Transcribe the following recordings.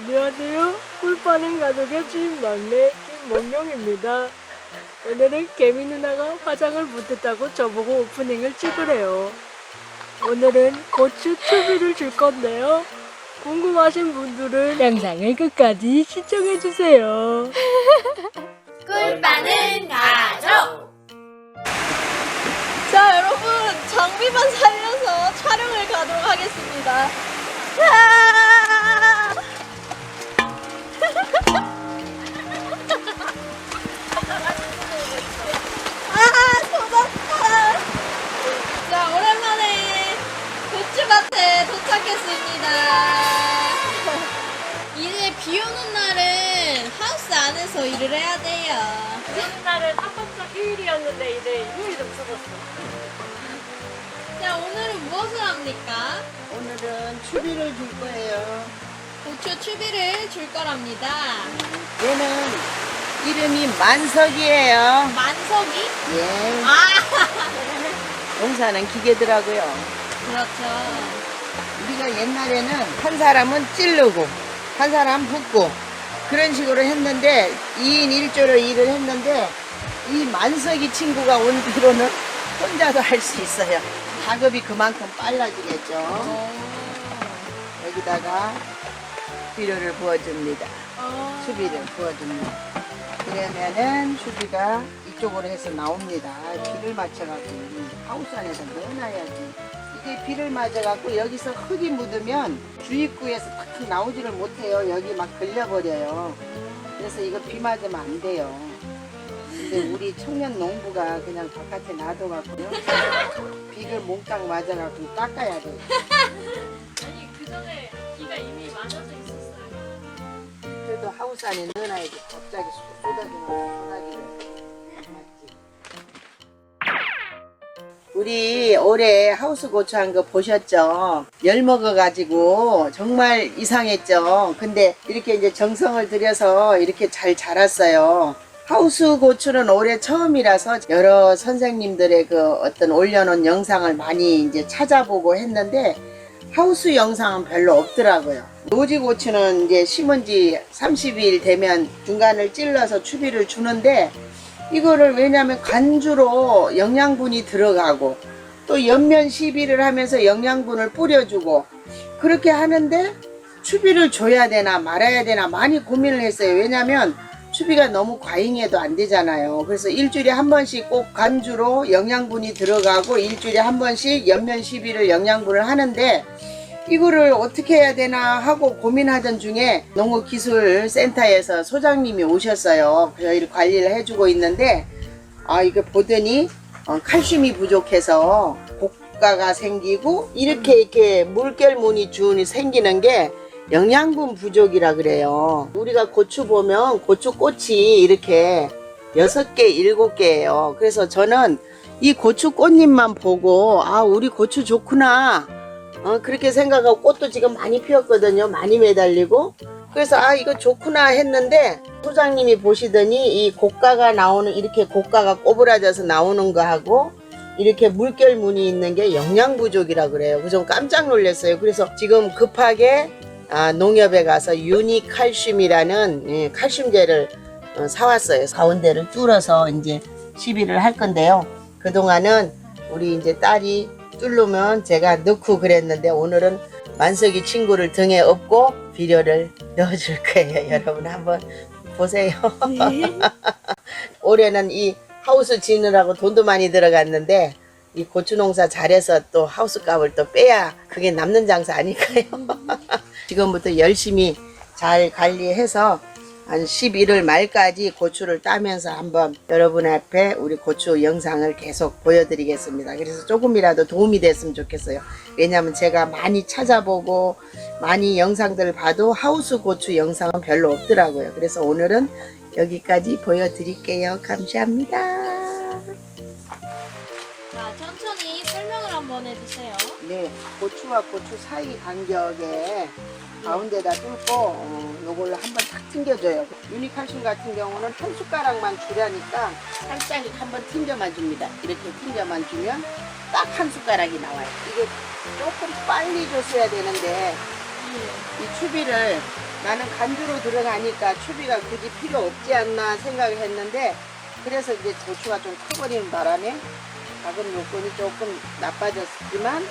안녕하세요. 꿀빠는 가족의 주인 막내 김몽룡입니다. 오늘은 개미 누나가 화장을 못했다고 저보고 오프닝을 찍으래요. 오늘은 고추 추비를 줄 건데요. 궁금하신 분들은 영상을 끝까지 시청해주세요. 꿀빠는 가족. 자, 여러분, 장비만 살려서 촬영을 가도록 하겠습니다. 아! 도착했습니다. 이제 비 오는 날은 하우스 안에서 일을 해야 돼요. 오는 날은 첫 번째 휴일이었는데 이제 휴일이 없어졌어. 자, 오늘은 무엇을 합니까? 오늘은 추비를 줄 거예요. 고추 추비를 줄 거랍니다. 얘는 이름이 만석이에요. 만석이? 예. 아, 농사는 기계더라고요. 그렇죠. 우리가 옛날에는 한 사람은 찌르고, 한 사람 붓고, 그런 식으로 했는데, 2인 1조로 일을 했는데, 이 만석이 친구가 온 뒤로는 혼자도 할 수 있어요. 작업이 그만큼 빨라지겠죠. 여기다가 비료를 부어줍니다. 수비를 부어줍니다. 그러면은 수비가 이쪽으로 해서 나옵니다. 비를 맞춰갖고 하우스 안에서 넣어놔야지. 이게 비를 맞아갖고 여기서 흙이 묻으면 주입구에서 탁 나오지를 못해요. 여기 막 걸려버려요. 그래서 이거 비 맞으면 안 돼요. 근데 우리 청년 농부가 그냥 바깥에 놔둬갖고요. 비를 몽땅 맞아갖고 닦아야 돼요. 아니 그 전에 비가 이미 맞아져 있었어요. 그래도 하우스 안에 넣어놔야지 갑자기 쏟- 쏟아지면 소나기를 우리 올해 하우스 고추한 거 보셨죠? 열 먹어가지고 정말 이상했죠? 근데 이렇게 이제 정성을 들여서 이렇게 잘 자랐어요. 하우스 고추는 올해 처음이라서 여러 선생님들의 그 어떤 올려놓은 영상을 많이 이제 찾아보고 했는데 하우스 영상은 별로 없더라고요. 노지 고추는 이제 심은 지 30일 되면 중간을 찔러서 추비를 주는데 이거를 왜냐하면 간주로 영양분이 들어가고 또 연면 시비를 하면서 영양분을 뿌려주고 그렇게 하는데 추비를 줘야 되나 말아야 되나 많이 고민을 했어요. 왜냐하면 추비가 너무 과잉해도 안 되잖아요. 그래서 일주일에 한 번씩 꼭 간주로 영양분이 들어가고 일주일에 한 번씩 연면 시비를 영양분을 하는데 이거를 어떻게 해야 되나 하고 고민하던 중에 농업기술센터에서 소장님이 오셨어요. 저희를 관리를 해주고 있는데, 아, 이거 보더니, 어, 칼슘이 부족해서 고가가 생기고, 이렇게, 이렇게 물결무늬 주운이 생기는 게 영양분 부족이라 그래요. 우리가 고추 보면 고추 꽃이 이렇게 여섯 개, 일곱 개예요. 그래서 저는 이 고추 꽃잎만 보고, 아, 우리 고추 좋구나. 어, 그렇게 생각하고 꽃도 지금 많이 피었거든요. 많이 매달리고. 그래서 아 이거 좋구나 했는데 소장님이 보시더니 이 고가가 나오는 이렇게 고가가 꼬부라져서 나오는 거하고 이렇게 물결 무늬 있는 게 영양 부족이라 그래요. 그래서 좀 깜짝 놀랐어요. 그래서 지금 급하게 아, 농협에 가서 유니칼슘이라는 예, 칼슘제를 어, 사왔어요. 가운데를 뚫어서 이제 시비를 할 건데요. 그동안은 우리 이제 딸이 뚫으면 제가 넣고 그랬는데 오늘은 만석이 친구를 등에 업고 비료를 넣어줄 거예요. 여러분 한번 보세요. 올해는 이 하우스 지느라고 돈도 많이 들어갔는데 이 고추 농사 잘해서 또 하우스 값을 또 빼야 그게 남는 장사 아닐까요? 지금부터 열심히 잘 관리해서 한 11월 말까지 고추를 따면서 한번 여러분 앞에 우리 고추 영상을 계속 보여드리겠습니다. 그래서 조금이라도 도움이 됐으면 좋겠어요. 왜냐하면 제가 많이 찾아보고 많이 영상들을 봐도 하우스 고추 영상은 별로 없더라고요. 그래서 오늘은 여기까지 보여드릴게요. 감사합니다. 자, 천천히 설명을 한번 해주세요. 네, 고추와 고추 사이 간격에 가운데다 뚫고 어, 요걸로 한번 탁 튕겨줘요. 유니칼슘 같은 경우는 한 숟가락만 주라니까 살짝 한번 튕겨만 줍니다. 이렇게 튕겨만 주면 딱 한 숟가락이 나와요. 이게 조금 빨리 줬어야 되는데 이 추비를 나는 간주로 들어가니까 추비가 굳이 필요 없지 않나 생각을 했는데 그래서 이제 고추가 좀 커버리는 바람에 작은 요건이 조금 나빠졌지만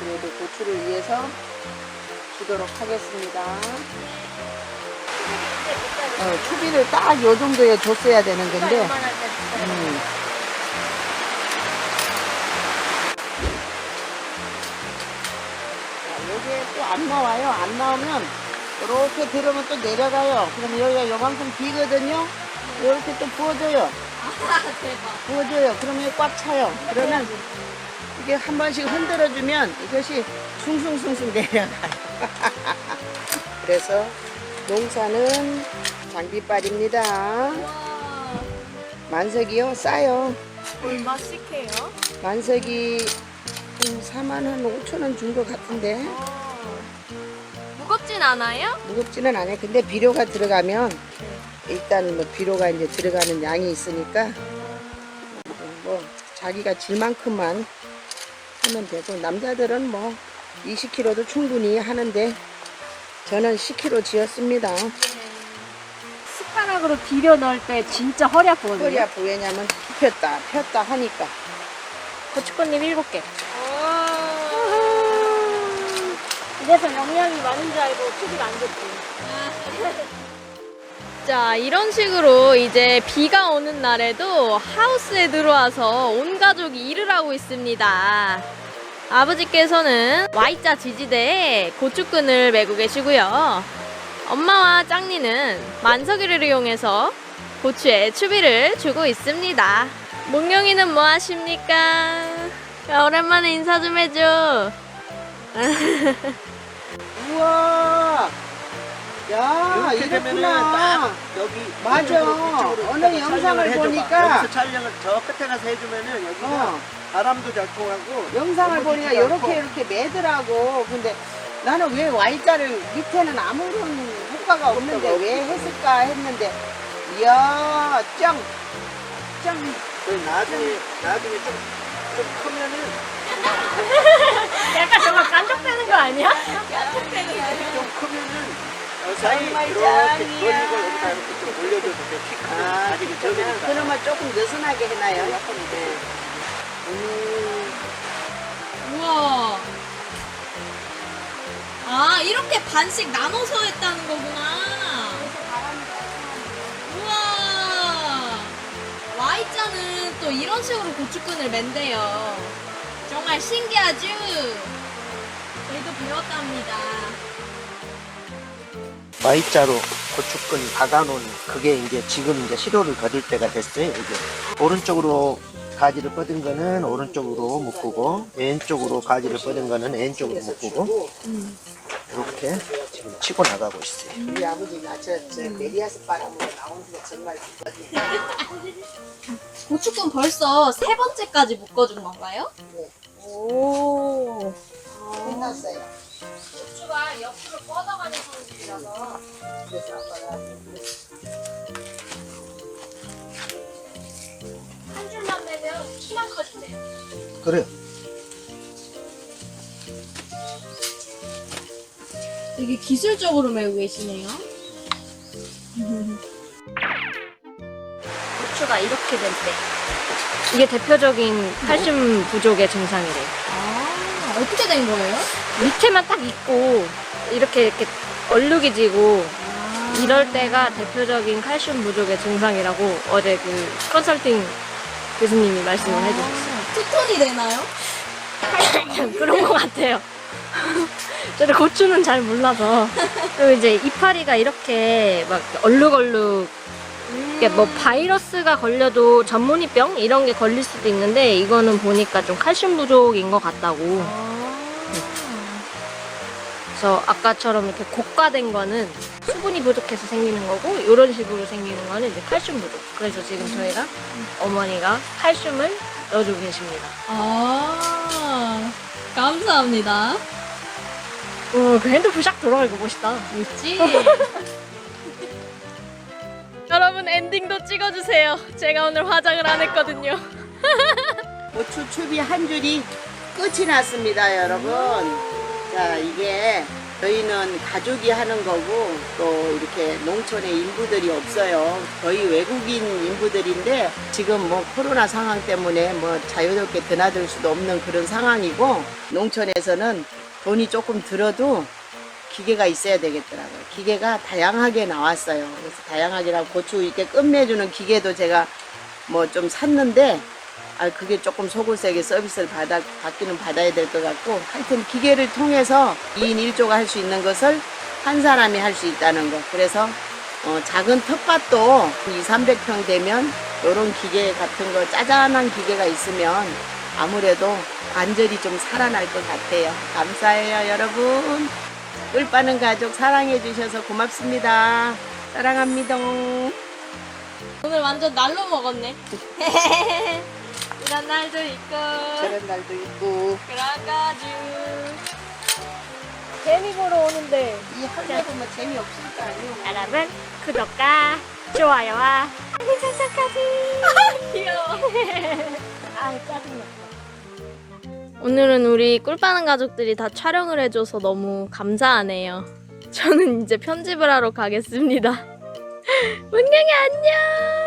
그래도 고추를 위해서 주도록 하겠습니다. 어, 추비를 딱 요 정도에 줬어야 되는 건데 음. 자, 여기에 또 안 나와요. 안 나오면 이렇게 들으면 또 내려가요. 그럼 여기가 요만큼 비거든요. 이렇게 또 부어줘요. 아 대박. 부어줘요. 그러면 꽉 차요. 그러면 이게 한 번씩 흔들어주면 이것이 숭숭숭숭 내려가요. 그래서 농사는 장비빨입니다. 와 만석이요? 싸요. 얼마씩 해요? 만석이 한 4만 한 5천 원 준 것 같은데 무겁진 않아요? 무겁지는 않아요. 근데 비료가 들어가면 일단 뭐 비료가 이제 들어가는 양이 있으니까 뭐 자기가 질 만큼만 하면 되고 남자들은 뭐 20kg도 충분히 하는데 저는 10kg 지었습니다. 숟가락으로 비벼 넣을 때 진짜 허리 아프거든요. 허리 아프 왜냐면 폈다 폈다 하니까 고춧꽃잎 일곱 개. 이래서 영양이 많은 줄 알고 TV가 안 좋지. 자, 이런 식으로 이제 비가 오는 날에도 하우스에 들어와서 온 가족이 일을 하고 있습니다. 아버지께서는 Y자 지지대에 고추끈을 메고 계시고요. 엄마와 짱니는 만석이를 이용해서 고추에 추비를 주고 있습니다. 몽룡이는 뭐 하십니까? 야, 오랜만에 인사 좀 해줘. 우와 야 이렇게 되면은 이렇구나 딱 여기 맞아. 이쪽으로, 어느 촬영을 영상을 해줘봐. 보니까 여기서 촬영을 저 끝에 가서 해주면은 여기가 어. 바람도 잘 통하고 영상을 너무 보니까 깊지 않고. 이렇게 이렇게 매더라고. 근데 나는 왜 Y자를 밑에는 아무런 효과가 없는데 왜. 했을까 했는데 이야 짱! 짱! 그 나중에 나중에 좀, 좀 크면은 약간 정말 간접되는 거 아니야? 좀 크면은 정말 이렇게. 돌리고 여기다 이렇게 좀 올려줘도 돼. 키 크면 아, 그러면, 적으니까. 그러면 조금 느슨하게 해놔요. 네. 음, 우와. 아, 이렇게 반씩 나눠서 했다는 거구나. 우와. Y자는 또 이런 식으로 고추끈을 맨대요. 정말 신기하죠? 저희도 배웠답니다. Y자로 고추끈 박아놓은 그게 이제 지금 이제 시도를 거둘 때가 됐어요. 이게 오른쪽으로 가지를 뻗은 거는 오른쪽으로 묶고 왼쪽으로 가지를 뻗은 거는 왼쪽으로 묶고 이렇게 지금 치고 나가고 있어요. 우리 아버지가 저, 저 메리아스 바람으로 나오는 게 정말 고추끈 벌써 세 번째까지 묶어준 건가요? 네. 오. 끝났어요. 고추가 옆으로 뻗어가는 성질이라서. 그래서 아빠가 한 줄만 매면 키만 커진대요. 그래요. 되게 기술적으로 매고 계시네요. 고추가 이렇게 될 때. 이게 대표적인 칼슘 부족의 증상이래요. 아, 어떻게 된 거예요? 밑에만 딱 있고 이렇게 이렇게 얼룩이 지고 아. 이럴 때가 대표적인 칼슘 부족의 증상이라고 어제 그 컨설팅 교수님이 말씀을 해주셨어요. 투톤이 되나요? 그런 것 같아요. 저도 고추는 잘 몰라서. 그리고 이제 이파리가 이렇게 막 얼룩얼룩 이게 뭐 바이러스가 걸려도 전문이병 이런 게 걸릴 수도 있는데 이거는 보니까 좀 칼슘 부족인 것 같다고. 그래서 아까처럼 이렇게 고가된 거는 수분이 부족해서 생기는 거고 이런 식으로 생기는 거는 이제 칼슘 부족. 그래서 지금 저희가 어머니가 칼슘을 넣어주고 계십니다. 아, 감사합니다. 어, 그 핸드폰 샥 돌아가니까 멋있다. 있지? 여러분 엔딩도 찍어주세요. 제가 오늘 화장을 안 했거든요. 고추 추비 한 줄이 끝이 났습니다, 여러분. 자, 이게 저희는 가족이 하는 거고 또 이렇게 농촌에 인부들이 없어요. 거의 외국인 인부들인데 지금 뭐 코로나 상황 때문에 뭐 자유롭게 드나들 수도 없는 그런 상황이고 농촌에서는 돈이 조금 들어도 기계가 있어야 되겠더라고요. 기계가 다양하게 나왔어요. 그래서 다양하게라고 고추 이렇게 끝매주는 기계도 제가 뭐 좀 샀는데 아 그게 조금 속을세게 서비스를 받아 받기는 받아야 될 것 같고 하여튼 기계를 통해서 2인 1조가 할 수 있는 것을 한 사람이 할 수 있다는 거. 그래서 어, 작은 텃밭도 2, 300평 되면 이런 기계 같은 거 짜잔한 기계가 있으면 아무래도 관절이 좀 살아날 것 같아요. 감사해요, 여러분. 꿀 빠는 가족 사랑해 주셔서 고맙습니다. 사랑합니다. 오늘 완전 날로 먹었네. 이런 날도 있고 저런 날도 있고 그런 거지. 재미 보러 오는데 이 할매 보면 재미 없을 거 아니에요. 여러분 구독과 좋아요와 알림 설정까지 귀여워. 아 짜증나 오늘은 우리 꿀 빠는 가족들이 다 촬영을 해줘서 너무 감사하네요. 저는 이제 편집을 하러 가겠습니다. 문경이 안녕!